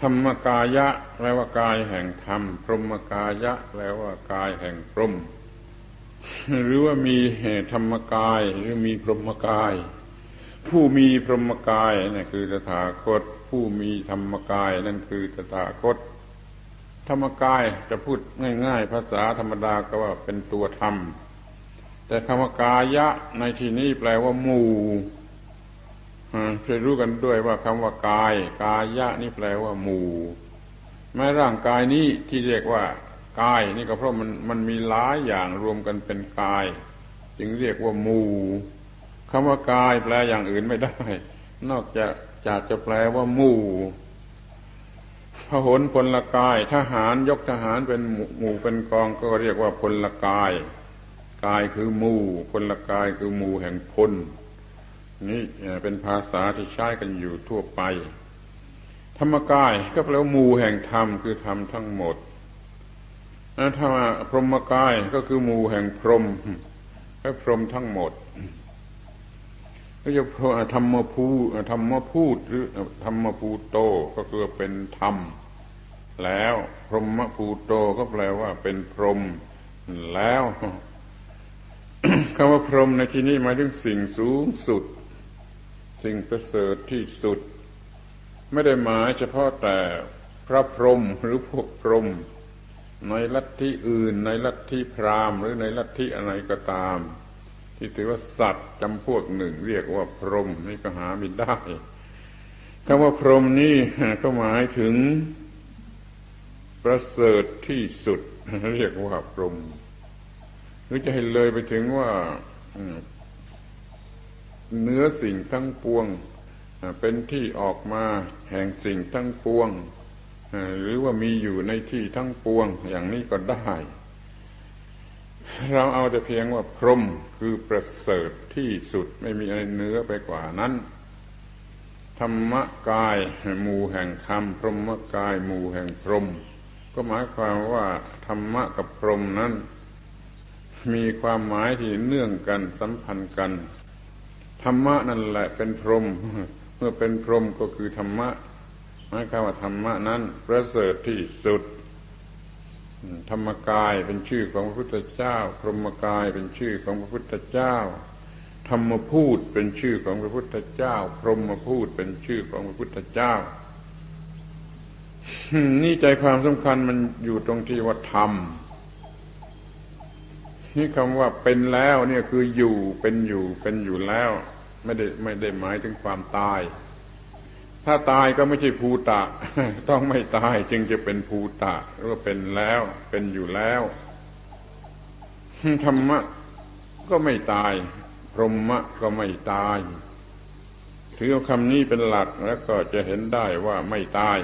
ธรรมกายะแปลว่ากายแห่งธรรม พรหมกายะแปลว่ากายแห่งพรหมหรือว่ามีธรรมกายหรือมีพรหมกาย ผู้มีพรหมกายนั่นคือตถาคต ผู้มีธรรมกายนั่นคือตถาคต ธรรมกายจะพูดง่าย ๆ ภาษาธรรมดาก็ว่าเป็นตัวธรรม แต่ธรรมกายะในที่นี้แปลว่าหมู่ ช่วยรู้กันด้วยว่าคำว่ากาย กายะนี่แปลว่าหมู่แม้ร่างกายนี้ที่เรียกว่ากายนี่ก็เพราะมันมันมีหลายอย่างรวมกันเป็นกาย จึงเรียกว่าหมู่คำว่ากายแปลอย่างอื่นไม่ได้ นอกจากจากจะแปลว่าหมู่พหนพลกาย ทหารยกทหารเป็นหมู่เป็นกองก็เรียกว่าพลกาย กายคือหมู่พลกายคือหมู่แห่งพล นี่เป็นภาษาที่ใช้กันอยู่ทั่วไป ธรรมกายก็แปลว่าหมู่แห่งธรรมคือธรรมทั้งหมดถ้าพรหมกายก็คือหมู่แห่งพรหมก็พรหมทั้งหมดก็จะธรรมภูธรรมพูดหรือธรรมภูโตก็คือเป็นธรรม แล้วพรหมภูโตก็แปลว่าเป็นพรหมแล้วคำว่าพรหมในที่นี้หมายถึงสิ่งสูงสุด สิ่งประเสริฐที่สุด ไม่ได้หมายเฉพาะแต่พระพรหมหรือพวกพรหมในลัทธิอื่น ในลัทธิพราหมณ์ หรือในลัทธิอะไรก็ตาม ที่ถือว่าสัตว์จำพวกหนึ่ง เรียกว่าพรหมนี่ก็หาไม่ได้คำว่าพรหมนี่ก็หมายถึงประเสริฐที่สุด เรียกว่าพรหมหรือจะให้เลยไปถึงว่า เนื้อสิ่งทั้งปวง เป็นที่ออกมาแห่งสิ่งทั้งปวง หรือว่ามีอยู่ในที่ทั้งปวง อย่างนี้ก็ได้ เราเอาแต่เพียงว่าพรหมคือประเสริฐที่สุดไม่มีอะไรเนื้อไปกว่านั้น ธรรมกายหมู่แห่งธรรมพรหมกายหมู่แห่งพรหมก็หมายความว่าธรรมะกับพรหมนั้น มีความหมายที่เนื่องกันสัมพันธ์กัน ธรรมะนั่นแหละเป็นพรหมเมื่อเป็นพรหมก็คือธรรมะหมายความว่าธรรมะนั้นประเสริฐที่สุด ธรรมกายเป็นชื่อของพระพุทธเจ้า พรหมกายเป็นชื่อของพระพุทธเจ้า ธรรมพูดเป็นชื่อของพระพุทธเจ้า พรหมพูดเป็นชื่อของพระพุทธเจ้า นี่ใจความสำคัญมันอยู่ตรงที่ว่าธรรมนี่คำว่าเป็นแล้วเนี่ยคืออยู่เป็นอยู่เป็นอยู่แล้ว ไม่ได้ไม่ได้หมายถึงความตาย ถ้าตายก็ไม่ใช่ภูตะ ต้องไม่ตายจึงจะเป็นภูตะหรือว่าเป็นแล้ว เป็นอยู่แล้วธรรมะก็ไม่ตาย พรหมะก็ไม่ตาย ถือเอาคำนี้เป็นหลักแล้วก็จะเห็นได้ว่าไม่ตาย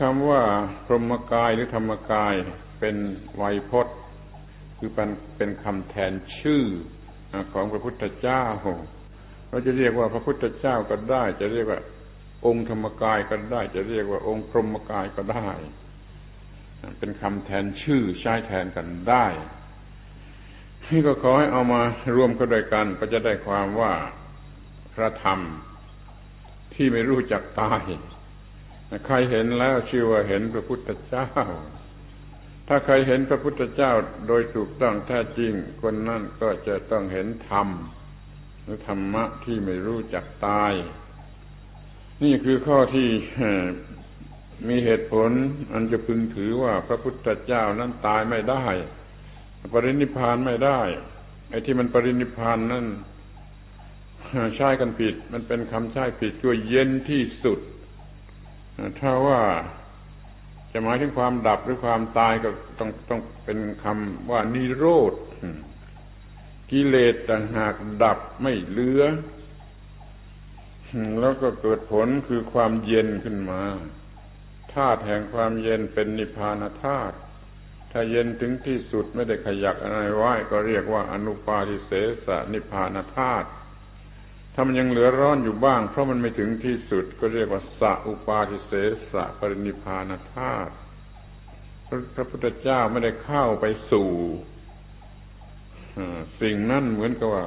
คำว่าพรหมกายหรือธรรมกายเป็นไวยพจน์ คือเป็นเป็นคำแทนชื่อของพระพุทธเจ้าเราจะเรียกว่าพระพุทธเจ้าก็ได้ จะเรียกว่า องค์ธรรมกายก็ได้ จะเรียกว่าองค์พรหมกายก็ได้ เป็นคำแทนชื่อใช้แทนกันได้นี่ก็ขอให้เอามารวมกันด้วยกันก็จะได้ความว่าพระธรรมที่ไม่รู้จักตาย ใครเห็นแล้วชื่อว่าเห็นพระพุทธเจ้า ถ้าใครเห็นพระพุทธเจ้าโดยถูกต้องแท้จริง คนนั่นก็จะต้องเห็นธรรมหรือธรรมะที่ไม่รู้จักตาย นี่คือข้อที่มีเหตุผล อันจะพึงถือว่าพระพุทธเจ้านั้นตายไม่ได้ ปรินิพานไม่ได้ไอ้ที่มันปรินิพานนั้นใช้กันผิด มันเป็นคำใช้ผิดคือเย็นที่สุดถ้าว่า จะหมายถึงความดับหรือความตายก็ต้องต้องเป็นคำว่านิโรธกิเลสต่างหากดับไม่เหลือ แล้วก็เกิดผลคือความเย็นขึ้นมาธาตุแห่งความเย็นเป็นนิพพานธาตุถ้าเย็นถึงที่สุดไม่ได้ขยักอะไรไว้ก็เรียกว่าอนุปาทิเสสนิพพานธาตุ ถ้ามันยังเหลือร้อนอยู่บ้าง เพราะมันไม่ถึงที่สุดก็เรียกว่าสัอุปาทิเสสะปรินิพานธาตุพระพุทธเจ้าไม่ได้เข้าไปสู่สิ่งนั้นเหมือนกับว่า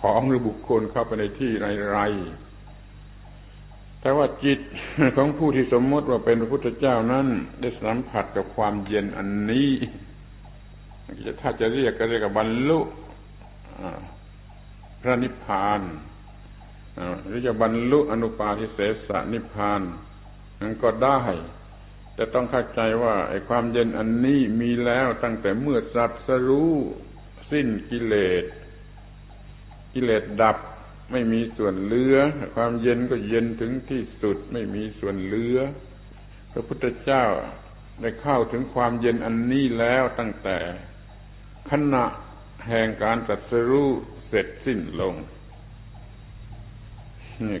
ของหรือบุคคลเข้าไปในที่ไรไร แต่ว่าจิตของผู้ที่สมมติว่าเป็นพระพุทธเจ้านั้น ได้สัมผัสกับความเย็นอันนี้ถ้าจะเรียกก็เรียกว่าบรรลุพระนิพพาน หรือจะบรรลุอนุปาทิเสสนิพพานนั้นก็ได้ แต่ต้องเข้าใจว่าไอ้ความเย็นอันนี้มีแล้วตั้งแต่เมื่อสัตว์สรู้สิ้นกิเลส กิเลสดับไม่มีส่วนเหลือ ความเย็นก็เย็นถึงที่สุดไม่มีส่วนเหลือ พระพุทธเจ้าได้เข้าถึงความเย็นอันนี้แล้วตั้งแต่ขณะแห่งการตัดสรู้เสร็จสิ้นลง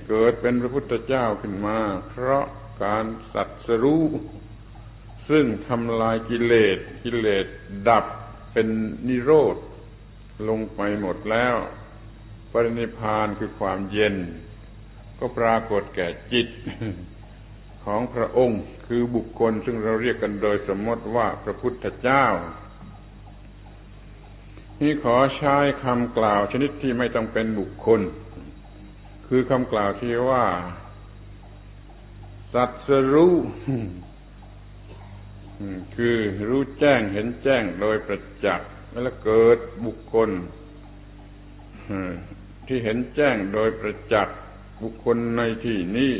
เกิดเป็นพระพุทธเจ้าขึ้นมา เพราะการสัตสรู้ ซึ่งทำลายกิเลสกิเลสดับเป็นนิโรธ ลงไปหมดแล้ว ปรินิพานคือความเย็น ก็ปรากฏแก่จิตของพระองค์คือบุคคลซึ่งเราเรียกกันโดยสมมติว่าพระพุทธเจ้า นี่ขอใช้คำกล่าวชนิดที่ไม่ต้องเป็นบุคคล คือคำกล่าวที่ว่า สัตสรู้คือรู้แจ้งเห็นแจ้งโดยประจักษ์แล้วเกิดบุคคลที่เห็นแจ้งโดยประจักษ์บุคคลในที่นี้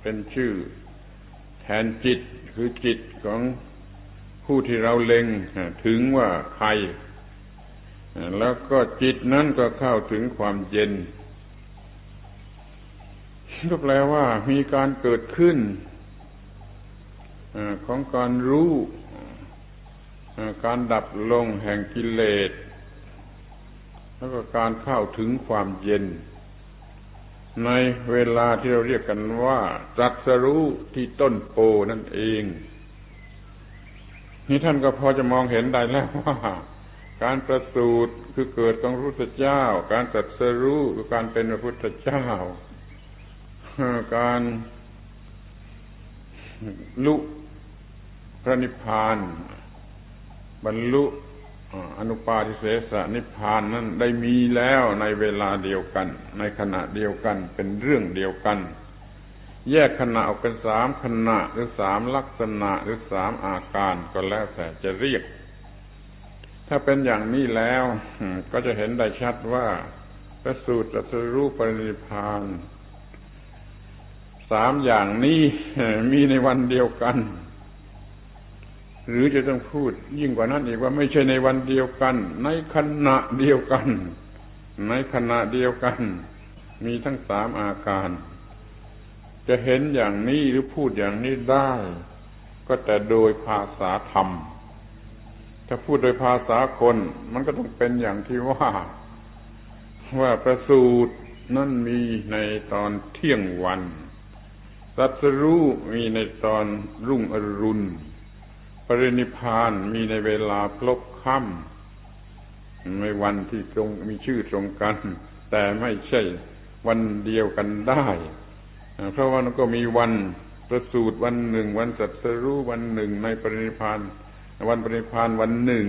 เป็นชื่อ แทนจิตคือจิตของผู้ที่เราเล็งถึงว่าใคร แล้วก็จิตนั้นก็เข้าถึงความเย็น ก็แปลว่ามีการเกิดขึ้นของการรู้การดับลงแห่งกิเลส แล้วก็การเข้าถึงความเย็น ในเวลาที่เราเรียกกันว่าจัสรู้ที่ต้นโพนั่นเอง นี่ท่านก็พอจะมองเห็นได้แล้วว่า การประสูติคือเกิดของพระพุทธเจ้า การจัสรู้คือการเป็นพระพุทธเจ้า การลุพระนิพพานบรรลุอนุปาทิเสสนิพพานนั้นได้มีแล้วในเวลาเดียวกัน ในขณะเดียวกันเป็นเรื่องเดียวกัน แยกขณะออกเป็นสามขณะหรือสามลักษณะหรือสามอาการก็แล้วแต่จะเรียก ถ้าเป็นอย่างนี้แล้วก็จะเห็นได้ชัดว่าพระสูตรตรัสรู้ปรินิพพาน สามอย่างนี้มีในวันเดียวกัน หรือจะต้องพูดยิ่งกว่านั้นอีกว่าไม่ใช่ในวันเดียวกัน ในขณะเดียวกัน ในขณะเดียวกัน มีทั้งสามอาการ จะเห็นอย่างนี้หรือพูดอย่างนี้ได้ ก็แต่โดยภาษาธรรม ถ้าพูดโดยภาษาคน มันก็ต้องเป็นอย่างที่ว่า ว่าประสูตรนั่นมีในตอนเที่ยงวัน ตัสรู้มีในตอนรุ่งอรุณ ปรินิพานมีในเวลาพลบค่ำในวันที่ตรงมีชื่อตรงกัน แต่ไม่ใช่วันเดียวกันได้ เพราะว่ามันก็มีวันประสูตรวันหนึ่ง วันจัดสรู้วันหนึ่งในปรินิพานวันปรินิพานวันหนึ่ง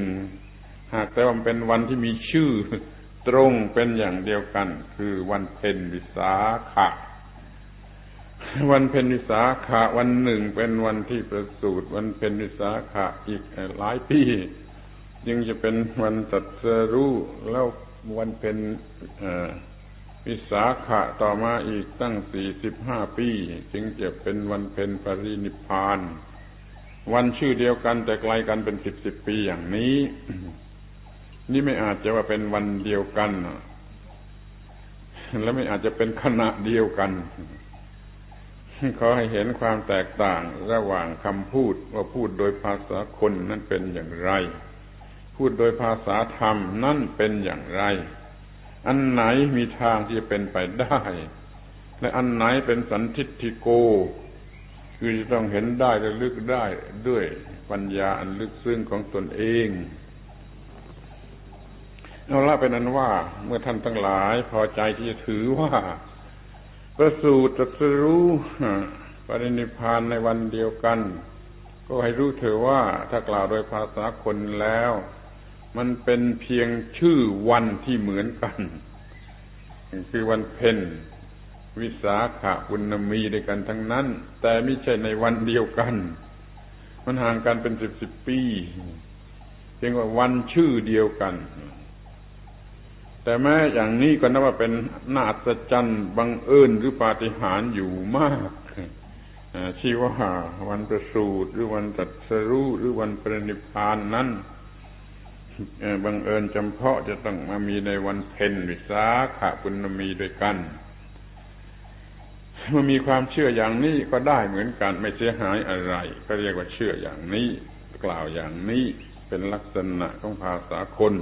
หากแต่ว่าเป็นวันที่มีชื่อตรงเป็นอย่างเดียวกัน คือวันเพ็ญวิสาขะ วันเพ็ญวิสาขะวันหนึ่งเป็นวันที่ประสูติวันเพ็ญวิสาขะอีกหลายปีจึงจะเป็นวันตัดสรู้แล้ววันเพ็ญวิสาขะต่อมาอีกตั้งสี่สิบห้าปี จึงจะเป็นวันเพ็ญปรินิพาน วันชื่อเดียวกันแต่ไกลกันเป็นสิบสิบปีอย่างนี้ นี่ไม่อาจจะว่าเป็นวันเดียวกัน และไม่อาจจะเป็นขณะเดียวกัน ขอให้เห็นความแตกต่างระหว่างคำพูดว่าพูดโดยภาษาคนนั้นเป็นอย่างไร พูดโดยภาษาธรรมนั่นเป็นอย่างไร อันไหนมีทางที่จะเป็นไปได้ และอันไหนเป็นสันทิฏฐิโก คือจะต้องเห็นได้และลึกได้ด้วยปัญญาอันลึกซึ้งของตนเองเอาละเป็นอันว่าเมื่อท่านทั้งหลายพอใจที่จะถือว่า ประสูติตรัสรู้ปรินิพานในวันเดียวกัน ก็ให้รู้เถอะว่าถ้ากล่าวโดยภาษาคนแล้ว มันเป็นเพียงชื่อวันที่เหมือนกัน คือวันเพ็ญวิสาขบุญมีด้วยกันทั้งนั้น แต่ไม่ใช่ในวันเดียวกัน มันห่างกันเป็นสิบสิบปีเพียงว่าวันชื่อเดียวกัน แต่แม้อย่างนี้ก็นับว่าเป็นนาอัศจรรย์บังเอิญหรือปาฏิหาริย์อยู่มากชีว่าวันประสูติหรือวันตัดสรู้หรือวันปรินิพานนั้นบังเอิญจำเพาะจะต้องมามีในวันเพ็ญวิสาขบุญมีด้วยกันมื่อมีความเชื่ออย่างนี้ก็ได้เหมือนกันไม่เสียหายอะไร ก็เรียกว่าเชื่ออย่างนี้ กล่าวอย่างนี้เป็นลักษณะของภาษาคน